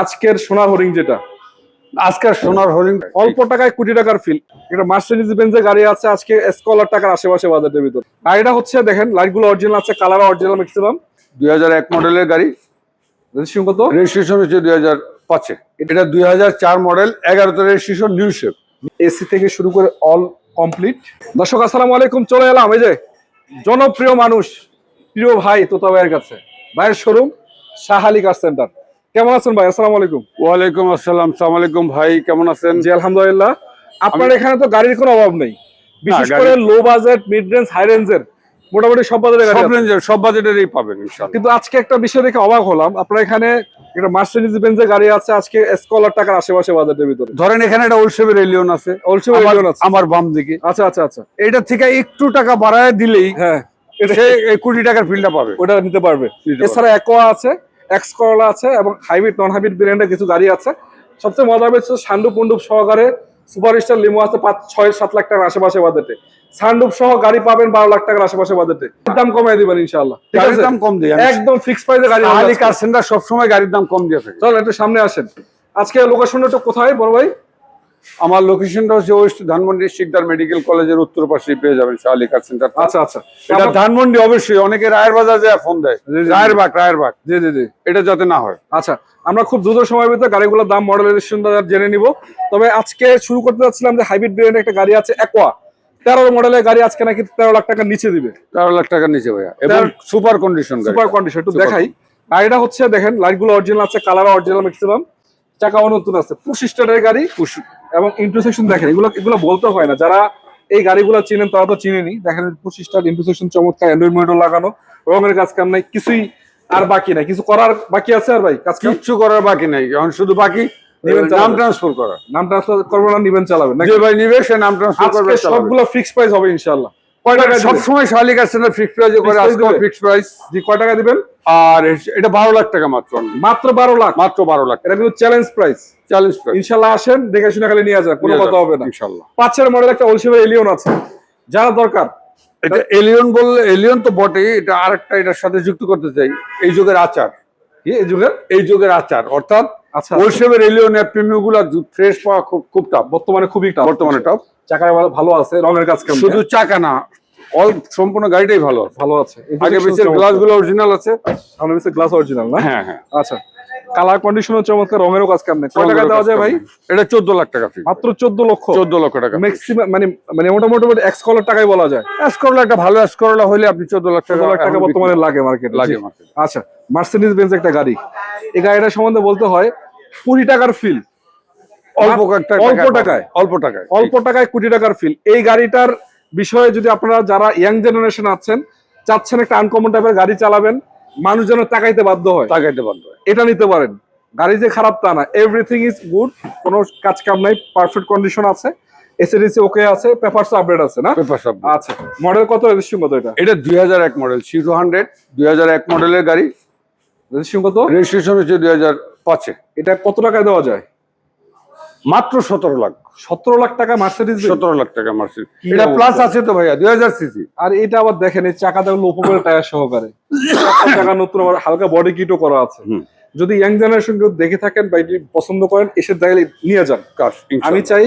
আজকের সোনার হরিং যেটা। আজকের সোনার হরিণ। অল্প টাকায় কোটি টাকার ফিল এটা মার্সিডিজ বেঞ্জের গাড়ি আছে আজকে স্কলার টাকার আশেপাশে বাজারের ভিতর। এটা হচ্ছে দেখেন লাইটগুলো অরিজিনাল আছে কালার অরিজিনাল ম্যাক্সিমাম দুই হাজার এক মডেলের গাড়ি। রেজিস্ট্রেশন কত? রেজিস্ট্রেশন হচ্ছে দুই হাজার পাঁচে। এটা দুই হাজার চার মডেল এগারোতে রেজিস্ট্রেশন নিউ শেপ এসি থেকে শুরু করে অল কমপ্লিট দর্শক আসসালামু আলাইকুম চলে এলাম। এই যে জনপ্রিয় মানুষ প্রিয় ভাই তোতা ভাইয়ের কাছে। ভাইয়ের শোরুম শাহালি কার সেন্টার কেমন আছেন ভাই? আসসালামু আলাইকুম। ওয়ালাইকুম আসসালাম। সালাম আলাইকুম ভাই কেমন আছেন? জি আলহামদুলিল্লাহ। আপনার এখানে তো গাড়ির কোনো অভাব নেই। বিশেষ করে low budget mid range high রেঞ্জের মোটামুটি সব বাজারে গাড়ি সব রেঞ্জের সব বাজেটেরই পাবেন ইনশাল্লাহ কিন্তু আজকে একটা বিষয় দেখে অবাক হলাম। আপনার এখানে একটা মার্সিডিজ বেঞ্জের গাড়ি আছে আজকে স্কলার টাকার আশেপাশে বাজারের ভিতরে। ধরেন এখানে একটা ওলসেপের এলিয়ন আছে। অলসো আছে। আমার বাম দিকে। আচ্ছা আচ্ছা আচ্ছা। এটা থেকে একটু টাকা বাড়ায় দিলেই হ্যাঁ। কোটি টাকার ফিল্ডটা পাবে। ওটা নিতে পারবে। নিতে পারবে। এছাড়া একোয়া আছে। এক্স করলা আছে এবং হাইব্রিড নন হাইব্রিড ব্র্যান্ডের কিছু গাড়ি আছে। সবচেয়ে মজার হবে সান্ডু পুন্ডুপ সহকারে সুপার স্টার লিমো আছে পাঁচ ছয় সাত লাখ টাকার আশেপাশে বাজেটে সান্ডুপ সহ গাড়ি পাবেন বারো লাখ টাকার আশেপাশে বাজেটে দাম কমাই দিবেন ইনশাল্লাহ গাড়ির দাম কম দিয়ে একদম ফিক্স প্রাইসে গাড়ি আলী কার সবসময় গাড়ির দাম কম দিয়ে থাকে। চল একটু সামনে আসেন। আজকে লোকেশনটা একটু কোথায় বড় ভাই? আমার লোকেশনটা হচ্ছে ওয়েস্ট ধানমন্ডি শিকদার মেডিকেল কলেজের উত্তর পাশে পেয়ে যাবেন কার সেন্টার আচ্ছা আচ্ছা। এটা ধানমন্ডি অবশ্যই অনেকে রায়ের বাজার যায় ফোন দেয়। রায়ের বাগ রায়ের বাগ জি জি জি। এটা যাতে না হয়। আচ্ছা আমরা খুব দ্রুত সময়ের ভিতরে গাড়িগুলোর দাম মডেল রেজিস্ট্রেশনটা জেনে নিব। তবে আজকে শুরু করতে যাচ্ছিলাম যে হাইব্রিড ব্র্যান্ডের একটা গাড়ি আছে একোয়া তেরো মডেলের গাড়ি আজকে নাকি তেরো লাখ টাকার নিচে দিবে। তেরো লাখ টাকার নিচে ভাইয়া। এবং সুপার কন্ডিশন সুপার কন্ডিশন একটু দেখাই। গাড়িটা হচ্ছে দেখেন লাইটগুলো অরিজিনাল আছে কালার অরিজিনাল ম্যাক্সিমাম চাকাও নতুন আছে। পঁচিশ স্টারের গাড়ি। এবং ইন্টারসেকশন দেখেন এগুলো এগুলো বলতে হয় না। যারা এই গাড়িগুলো চিনেন তারা তো চিনেনি। দেখেন পঁচিশটার ইন্টারসেকশন চমৎকার অ্যান্ড্রয়েড মনিটর লাগানো রঙের কাজ কাম নাই কিছুই আর বাকি নাই। কিছু করার বাকি আছে আর ভাই? কাজ কিছু করার বাকি নাই। এখন শুধু বাকি নাম ট্রান্সফার করা। নাম ট্রান্সফার করব না নিবেন চালাবেন নাকি? যে ভাই নিবে সে নাম ট্রান্সফার করবে সবগুলো ফিক্স প্রাইস হবে ইনশাআল্লাহ। কয় টাকা সব সময় শাহালি কার ফিক্স প্রাইস করে আজকে ফিক্স প্রাইস জি কয় টাকা দিবেন? আর এটা বারো লাখ টাকা মাত্র মাত্র বারো লাখ? মাত্র বারো লাখ। এটা কিন্তু চ্যালেঞ্জ প্রাইস চ্যালেঞ্জ প্রাইস ইনশাল্লাহ আসেন দেখে শুনে খালি নিয়ে যান কোনো কথা হবে না। পাঁচের মডেল একটা ওলসেভের এলিয়ন আছে। যারা দরকার? এটা এলিয়ন বললে এলিয়ন তো বটেই এটা আরেকটা এটার সাথে যুক্ত করতে চাই। এই যুগের আচার। এই যুগের? এই যুগের আচার অর্থাৎ আচ্ছা। ওলসেভের এলিয়ন প্রিমিয়ামগুলা ফ্রেশ পাওয়া খুব বর্তমানে খুবই। বর্তমানে টপ ভালো- আছে রঙের কাজ কেমন? শুধু চাকা না অল সম্পূর্ণ গাড়িটাই ভালো ভালো আছে। আগে পিছের গ্লাসগুলো অরিজিনাল আছে। সামনে গ্লাস অরিজিনাল না? হ্যাঁ হ্যাঁ। আচ্ছা। কালার কন্ডিশনও চমৎকার রঙেরও কাজ কেমন? কয় টাকা দেওয়া যায় ভাই? এটা চোদ্দ লাখ টাকা মাত্র চোদ্দ লক্ষ। চোদ্দ লক্ষ টাকা ম্যাক্সিমাম মানে মানে মোটামুটি এক্স কলার টাকাই বলা যায়। একটা ভালো হলে আপনি চোদ্দ লাখ টাকা লাখ টাকা বর্তমানে লাগে মার্কেটে লাগে market। আচ্ছা মার্সিডিজ বেঞ্জ একটা গাড়ি। এই গাড়িটা সম্বন্ধে বলতে হয় কোটি টাকার ফিল অল্প অল্প টাকায়? অল্প টাকায় অল্প টাকায় কোটি টাকার ফিল এই গাড়িটার বিষয়ে যদি আপনারা যারা ইয়াং জেনারেশন আছেন চাচ্ছেন একটা আনকমন টাইপের গাড়ি চালাবেন মানুষ যেন তাকাইতে বাধ্য হয়। টাকাইতে বাধ্য হয়। এটা নিতে পারেন। গাড়ি যে খারাপ তা না। এভরিথিং ইজ গুড কোনো কাজ কাম নাই। পারফেক্ট কন্ডিশন আছে। এসএডিসি ওকে আছে। পেপারস আপডেট আছে না? পেপার সব আচ্ছা। মডেল কত রেজিস্ট্রেশন কত এটা? এটা দুই হাজার এক মডেল সিরো হান্ড্রেড দুই হাজার এক মডেলের গাড়ি। রেজিস্ট্রেশন কত? রেজিস্ট্রেশন হচ্ছে দুই হাজার পাঁচে এটা কত টাকায় দেওয়া যায়? মাত্র সতেরো লাখ। সতেরো লাখ টাকা মার্সিডিজ সতেরো লাখ টাকা মার্সিডিজ এটা প্লাস আছে তো ভাইয়া দুই হাজার সিসি আর এটা আবার দেখেন এই চাকাটা হলো উপরে টায়ার সহকারে। টাকা নতুন আবার হালকা বডি কিটও করা আছে। যদি ইয়াং জেনারেশন কেউ দেখে থাকেন বা এটি পছন্দ করেন এসে দেখলে নিয়ে যান কাশ আমি চাই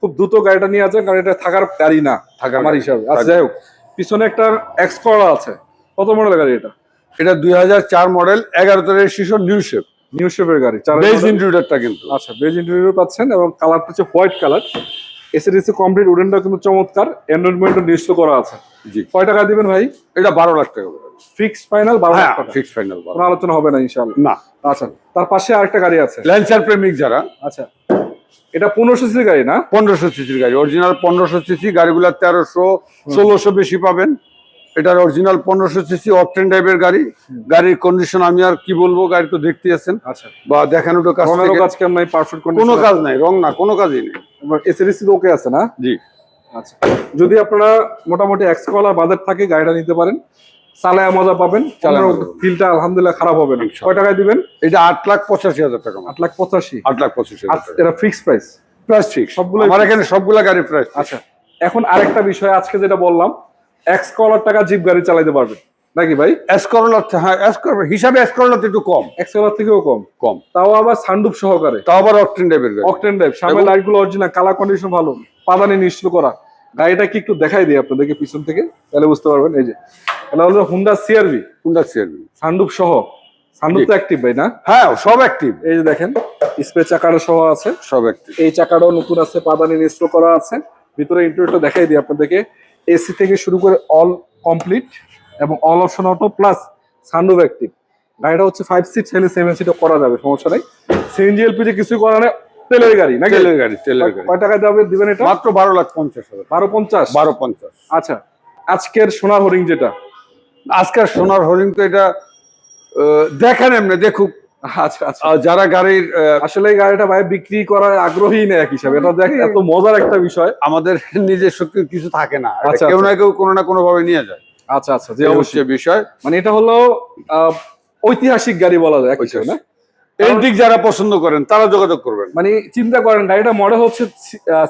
খুব দ্রুত গাড়িটা নিয়ে যান কারণ এটা থাকার গাড়ি না থাকার আমার হিসাবে। আচ্ছা যাই হোক পিছনে একটা এক্স করা আছে। কত মডেল গাড়ি এটা? এটা দুই হাজার চার মডেল এগারো এগারোতে রেজিস্ট্রেশন নিউ শেপ নিউ শেপের গাড়ি বেজ ইন্ট্রুডারটা কিন্তু। আচ্ছা বেজ ইন্টেরিয়র পাচ্ছেন এবং কালারটা হচ্ছে হোয়াইট কালার এসএডিসি কমপ্লিট উডেনটা কিন্তু চমৎকার। অ্যান্ড্রয়েড নিশ্চিত করা আছে। জি। কয় টাকা দিবেন ভাই? এটা বারো লাখ টাকা ফিক্সড ফাইনাল বারো লাখ হ্যাঁ টাকা। ফিক্স ফাইনাল কোনো আলোচনা হবে না ইনশাআল্লাহ। না। আচ্ছা তার পাশে আরেকটা গাড়ি আছে। ল্যান্সার প্রেমিক যারা। আচ্ছা এটা পনেরোশো সিসির গাড়ি না? পনেরোশো সিসির গাড়ি। অরিজিনাল পনেরোশো সিসি গাড়িগুলো তেরোশো ষোলোশো বেশি পাবেন। এটার অরিজিনাল পনেরোশো সিসি অকটেন টাইপের গাড়ি। গাড়ির কন্ডিশন আমি আর কি বলব গাড়ি তো দেখতে আছেন। আচ্ছা। বা দেখানোটা রঙেরও কাজ কেমন? নাই পারফেক্ট কোনো কাজ নাই রং না কোনো কাজই নেই। এসএডিসি ওকে আছে না? জি। আচ্ছা। যদি আপনারা মোটামুটি এক্সকলার বাজার থাকে গাড়িটা নিতে পারেন। চালায় মজা পাবেন। ফিলটা আলহামদুলিল্লাহ খারাপ হবে না। কয় টাকায় দিবেন? এটা আট লাখ পঁচাশি হাজার টাকা আট লাখ পঁচাশি। আট লাখ পঁচাশি এটা ফিক্সড প্রাইস প্রাইস ফিক্স সবগুলোই আমার এখানে সবগুলা গাড়ি প্রাইস আচ্ছা। এখন আরেকটা বিষয় আজকে যেটা বললাম এক্স কলার টাকা জিপ গাড়ি চালাইতে পারবে। নাকি ভাই? এসকরলার হ্যাঁ এসকরলা হিসাবে এসকরলাতে একটু কম। এক্সেলার থেকেও কম। কম। তাও আবার সানডুপ সহকারে। তাও আবার অকটেন টাইপের অকটেন ড্রাইভ সামনে এবং- লাইটগুলো অরিজিনাল কালার কন্ডিশন ভালো। পাদানি নিশ্চিত করা। গাড়িটা কি একটু দেখাই দিই আপনাদেরকে পিছন থেকে তাহলে বুঝতে পারবেন। এই যে এটা হলো হুন্ডা সিআরভি কোনটা সিআরবি সানডুপ সহ। সানডুপ তো অ্যাক্টিভ ভাই না? হ্যাঁ সব অ্যাক্টিভ এই যে দেখেন স্প্রে চাকাটা সহ আছে। সব অ্যাক্টিভ এই চাকাটাও নতুন আছে পাদানি ইনস্টল করা আছে। ভিতরে ইন্টারভিউটা দেখাই দিই আপনাদেরকে। এসি থেকে শুরু করে অল কমপ্লিট এবং all option auto plus sunroof active গাড়িটা হচ্ছে ফাইভ সিট ছেলে সেভেন সিটও করা যাবে সমস্যা নেই। সিএনজি এলপিজি কিছুই করা নেই তেলের গাড়ি নাকি? তেলের গাড়ি তেলের গাড়ি। কয় টাকায় যাবে দিবেন এটা? মাত্র বারো লাখ পঞ্চাশ হাজার বারো পঞ্চাশ? বারো পঞ্চাশ। আচ্ছা আজকের সোনার হরিং যেটা? আজকের সোনার হরিণ তো এটা দেখেন এমনি দেখুক। যারা গাড়ির আসলে গাড়িটা ভাই বিক্রি করার আগ্রহী নেই এক হিসাবে। এটা দেখ এত মজার একটা বিষয়। আমাদের নিজস্ব কি- কিছু থাকে না। আচ্ছা, কেউ আচ্ছা। না কেউ কোনো না কোনো ভাবে নিয়ে যায়। আচ্ছা আচ্ছা যে অবশ্যই। বিষয়। মানে এটা হলো আহ, ঐতিহাসিক গাড়ি বলা যায় এক হিসাবে না? এন্টিক যারা পছন্দ করেন তারা যোগাযোগ করবেন। মানে চিন্তা করেন গাড়িটা মডেল হচ্ছে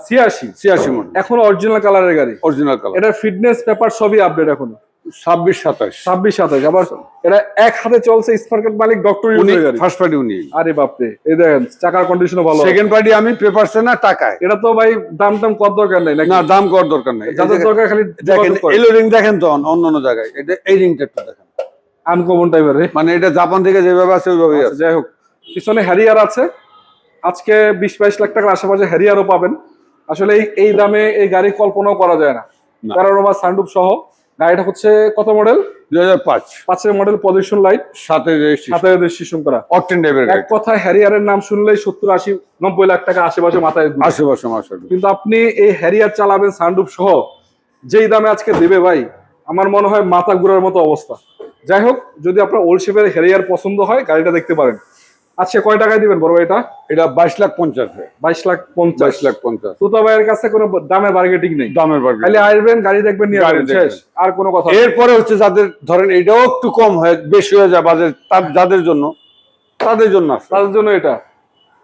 ছিয়াশি। ছিয়াশি মন এখন অরিজিনাল কালারের গাড়ি। অরিজিনাল কালার এটা ফিটনেস পেপার সবই আপডেট এখনও। ছাব্বিশ সাতাশ। ছাব্বিশ সাতাশ আবার এটা এক হাতে চলছে স্পার্কেট মালিক ডক্টর উনি ফার্স্ট পার্টি উনি। আরে বাপরে এই দেখেন চাকার কন্ডিশনও ভালো। সেকেন্ড পার্টি আমি পেপারসে না টাকায়। এটা তো ভাই দাম টাম কত দরকার নাই না দাম করার দরকার নেই। যাদের দরকার খালি দেখেন এলো রিং দেখেন তো অন্য অন্য জায়গায়। এটা এই রিংটা একটু দেখেন। আনকমন টাইপের রে। মানে এটা জাপান থেকে যেভাবে আছে ওইভাবেই আচ্ছা, আছে। যাই হোক পিছনে হ্যারিয়ার আছে। আজকে বিশ বাইশ লাখ টাকার আশেপাশে হ্যারিয়ারও পাবেন। আসলে এই দামে এই গাড়ি কল্পনাও করা যায় না। না। কারণ আমার সানডুপ সহ গাড়িটা হচ্ছে কত মডেল দুই হাজার পাঁচ। পাঁচের মডেল পজিশন লাইট সাথে সাথে রেজিস্ট্রেশন করা। অকটেন টাইপের এক গাড়ি হ্যারিয়ারের নাম শুনলেই সত্তর আশি নব্বই লাখ টাকা আশেপাশে মাথায়। আশেপাশে মাসে কিন্তু আপনি এই হ্যারিয়ার চালাবেন সহ যেই দামে আজকে দেবে ভাই আমার মনে হয় মাথা ঘুরার মতো অবস্থা। যাই হোক যদি আপনার ওল্ড শেপের হ্যারিয়ার পছন্দ হয় গাড়িটা দেখতে পারেন। আচ্ছা কয় টাকায় দিবেন বড় এটা এটা বাইশ লাখ পঞ্চাশ বাইশ লাখ পঞ্চাশ। বাইশ লাখ পঞ্চাশ। তুতা ভাইয়ের কাছে কোনো দামের বার্গেটিং নেই। দামের বাড়বে খালি আসবেন গাড়ি দেখবেন নিয়ে শেষ। আর কোনো কথা এরপরে হচ্ছে যাদের ধরেন এটাও একটু কম হয় বেশি হয়ে যায় বাজেট তার যাদের জন্য তাদের জন্য তাদের জন্য এটা?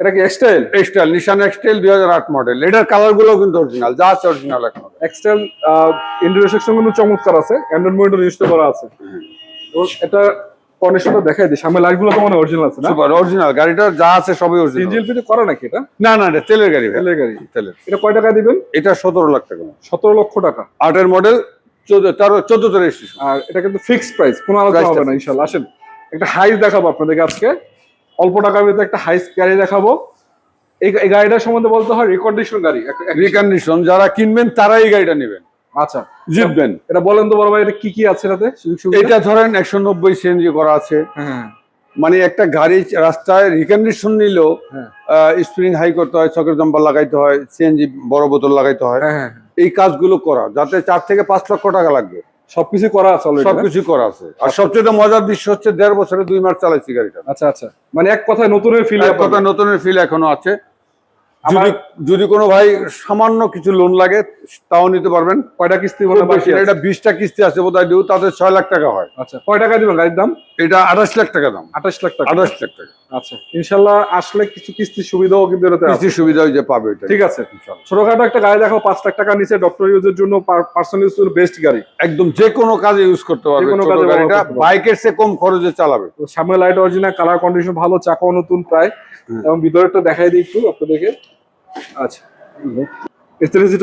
এটা কি এক্সটাইল এক্সটাইল নিশান এক্সটাইল দুই হাজার আট মডেল এটার কালারগুলো কিন্তু অরিজিনাল যা আছে অরিজিনাল এখন এক্সটাইল ইন্টারিয়র সেকশন কিন্তু চমৎকার আছে। অ্যান্ড্রয়েড মনিটর ইনস্টল করা আছে। এটা কন্ডিশনটা দেখাই দিই সামনে তো মানে অরিজিনাল আছে না? সুপার অরিজিনাল গাড়িটার যা আছে সবই অরিজিনাল ইঞ্জিন পিতে করা নাকি এটা? না না এটা তেলের গাড়ি তেলের গাড়ি। তেলের। এটা কয় টাকা দিবেন? এটা সতেরো লাখ টাকা। সতেরো লক্ষ টাকা। আটের মডেল চোদ্দ তেরো চোদ্দ তেরো রেজিস্ট্রেশন আর এটা কিন্তু ফিক্সড প্রাইস কোনো Price হবে না ইনশাল্লাহ আসেন একটা হাইস দেখাবো আপনাদেরকে আজকে। অল্প টাকার ভিতরে একটা হাইস গাড়ি দেখাবো। এই গাড়িটার সম্বন্ধে বলতে হয় রিকন্ডিশন গাড়ি। রিকন্ডিশন যারা কিনবেন তারাই এই গাড়িটা নেবেন। আচ্ছা। জিতবেন এটা বলেন তো বড় ভাই এটা কি কি আছে এটাতে? এটা ধরেন একশো নব্বই সিএনজি করা আছে। হ্যাঁ। মানে একটা গাড়ি রাস্তায় রিকন্ডিশন নিলেও স্প্রিং হাই করতে হয় চকের জাম্পার লাগাইতে হয় সিএনজি বড় বোতল লাগাইতে হয়। হ্যাঁ হ্যাঁ এই কাজগুলো করা যাতে চার থেকে পাঁচ লক্ষ টাকা লাগবে। সবকিছু করা আছে সবকিছু করা আছে। আর সবচেয়ে মজার দৃশ্য হচ্ছে দেড় বছরে দুই মাস চালাইছি গাড়িটা। আচ্ছা আচ্ছা। মানে এক কথায় নতুনের ফিল এক কথা নতুনের ফিল এখনও আছে। যদি যদি কোনো ভাই সামান্য কিছু লোন লাগে তাও নিতে পারবেন। কয়টা কিস্তি বলে? এটা বিশটা কিস্তি আছে বোধহয় ডিউ তাতে ছয় লাখ টাকা হয়। আচ্ছা কয় টাকা দিবেন গাড়ির দাম? এটা আঠাশ লাখ টাকা দাম। আঠাশ লাখ টাকা। আঠাশ লাখ টাকা। আচ্ছা ইনশাল্লাহ আসলে কিছু সুবিধাও কিন্তু সুবিধা যে পাবে ঠিক আছে। ছোটখাটো একটা গাড়ি দেখো পাঁচ লাখ টাকা নিচে ডক্টর ইউজের জন্য পার্সোনাল ইউজ বেস্ট গাড়ি। একদম যে কোনো কাজে ইউজ করতে পারবে কোনো কাজে গাড়িটা। বাইকের চেয়ে কম খরচে চালাবে। সামনে লাইট অরিজিনাল কালার কন্ডিশন ভালো চাকাও নতুন প্রায়। হুম। এবং ভিতরেরটা দেখাই দিই একটু আপনাদেরকে। আচ্ছা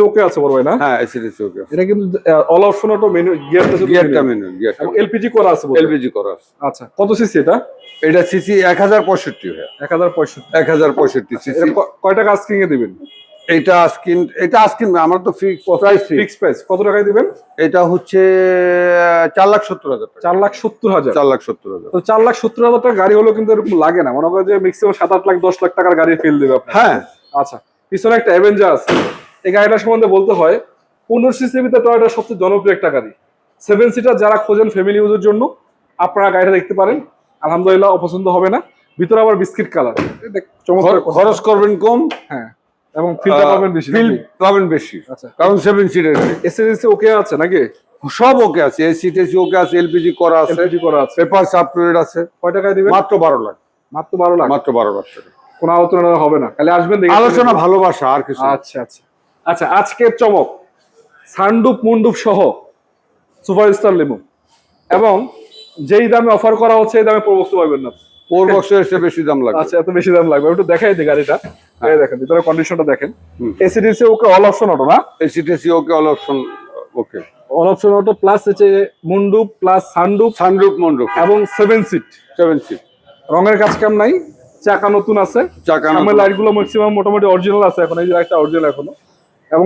ওকে আছে বড় ভাই না? হ্যাঁ এসিডিসি ওকে এটা কিন্তু অল অপশন অটো মেনু গিয়ারটা শুধু গিয়ারটা মেনু গিয়ারটা এলপিজি করা আছে এলপিজি করা আছে। আচ্ছা কত সিসি এটা? এটা সিসি হয় সিসি এটা কয় টাকা আস্কিং এ দিবেন? এটা আস্কিন এটা আস্কিন আমার তো ফিক্স প্রাইস ফিক্স প্রাইস কত টাকায় দিবেন? এটা হচ্ছে চার লাখ সত্তর হাজার চার লাখ সত্তর হাজার। চার লাখ সত্তর হাজার। তো চার লাখ সত্তর হাজার টাকা গাড়ি হলো কিন্তু এরকম লাগে না মনে করেন যে ম্যাক্সিমাম সাত আট লাখ দশ লাখ টাকার গাড়ি ফেল দেবে হ্যাঁ। আচ্ছা পিছনে একটা অ্যাভেঞ্জার আছে। এই গাড়িটার সম্বন্ধে বলতে হয় পনেরো সিসির ভিতরে টয়টার সবচেয়ে জনপ্রিয় একটা গাড়ি। সেভেন সিটার যারা খোঁজেন ফ্যামিলি ইউজের জন্য আপনারা গাড়িটা দেখতে পারেন। আলহামদুলিল্লাহ অপছন্দ হবে না। ভিতরে আবার বিস্কিট কালার খরচ করবেন কম। হ্যাঁ এবং ফিলটা পাবেন বেশি ফিল পাবেন বেশি। আচ্ছা। কারণ সেভেন সিটের এসএসসি ওকে আছে নাকি? সব ওকে আছে। এসি টেসি ওকে আছে এলপিজি করা আছে। করা আছে। পেপার আপটুডেট আছে। কয় টাকায় দিবেন? মাত্র বারো লাখ। মাত্র বারো লাখ। মাত্র বারো লাখ টাকা। কোনো আলোচনা হবে না। খালি আসবেন দেখে আলোচনা ভালোবাসা আর কিছু আচ্ছা আচ্ছা। আচ্ছা আজকের চমক সানডুপ মুন্ডুপ সহ সুপার স্টার লেমন। এবং যেই দামে অফার করা হচ্ছে এই দামে প্রবক্স পাবেন না। ফোর বক্সের এসে বেশি দাম লাগবে। আচ্ছা এত বেশি দাম লাগবে। একটু দেখাই দিই গাড়িটা। এই দেখেন ভিতরে কন্ডিশনটা দেখেন। AC DC okay all option auto না? এসি টেসি okay all option okay. All option auto plus হচ্ছে মুন্ডুপ প্লাস সানডুপ সানরুফ মন্ডুপ। এবং সেভেন সিট সেভেন সিট রঙের কাজ কাম নাই? চাকা নতুন আছে। চাকা সামনের লাইটগুলো ম্যাক্সিমাম মোটামুটি অরিজিনাল আছে এখন এই একটা অরিজিনাল এখনও। এবং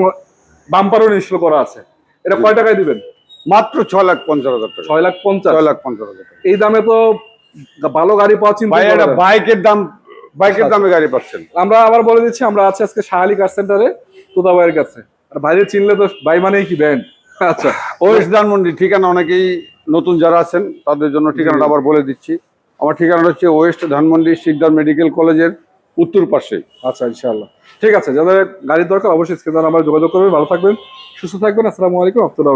বাম্পারও ইনস্টল করা আছে। এটা কয় টাকায় দিবেন? মাত্র ছয় লাখ পঞ্চাশ হাজার টাকা। ছয় লাখ পঞ্চাশ। ছয় লাখ পঞ্চাশ হাজার এই দামে তো ভালো গাড়ি পাওয়া চিন্তা বাইকের দাম বাইকের দামে গাড়ি পাচ্ছেন। আমরা আবার বলে দিচ্ছি আমরা আছি আজকে শাহালি কার সেন্টারে তোতা ভাইয়ের কাছে। আর বাইরে চিনলে তো ভাই মানেই কি ব্যান্ড আচ্ছা। ওয়েস্ট ধানমন্ডি ঠিকানা অনেকেই নতুন যারা আছেন তাদের জন্য ঠিকানাটা আবার বলে দিচ্ছি। আমার ঠিকানাটা হচ্ছে ওয়েস্ট ধানমন্ডি শিকদার মেডিকেল কলেজের উত্তর পাশে। আচ্ছা ইনশাআল্লাহ। ঠিক আছে, যাদের গাড়ির দরকার অবশ্যই স্কেদার আমার যোগাযোগ করবেন। ভালো থাকবেন, সুস্থ থাকবেন। আসসালামু আলাইকুম আব্দুল্লাহ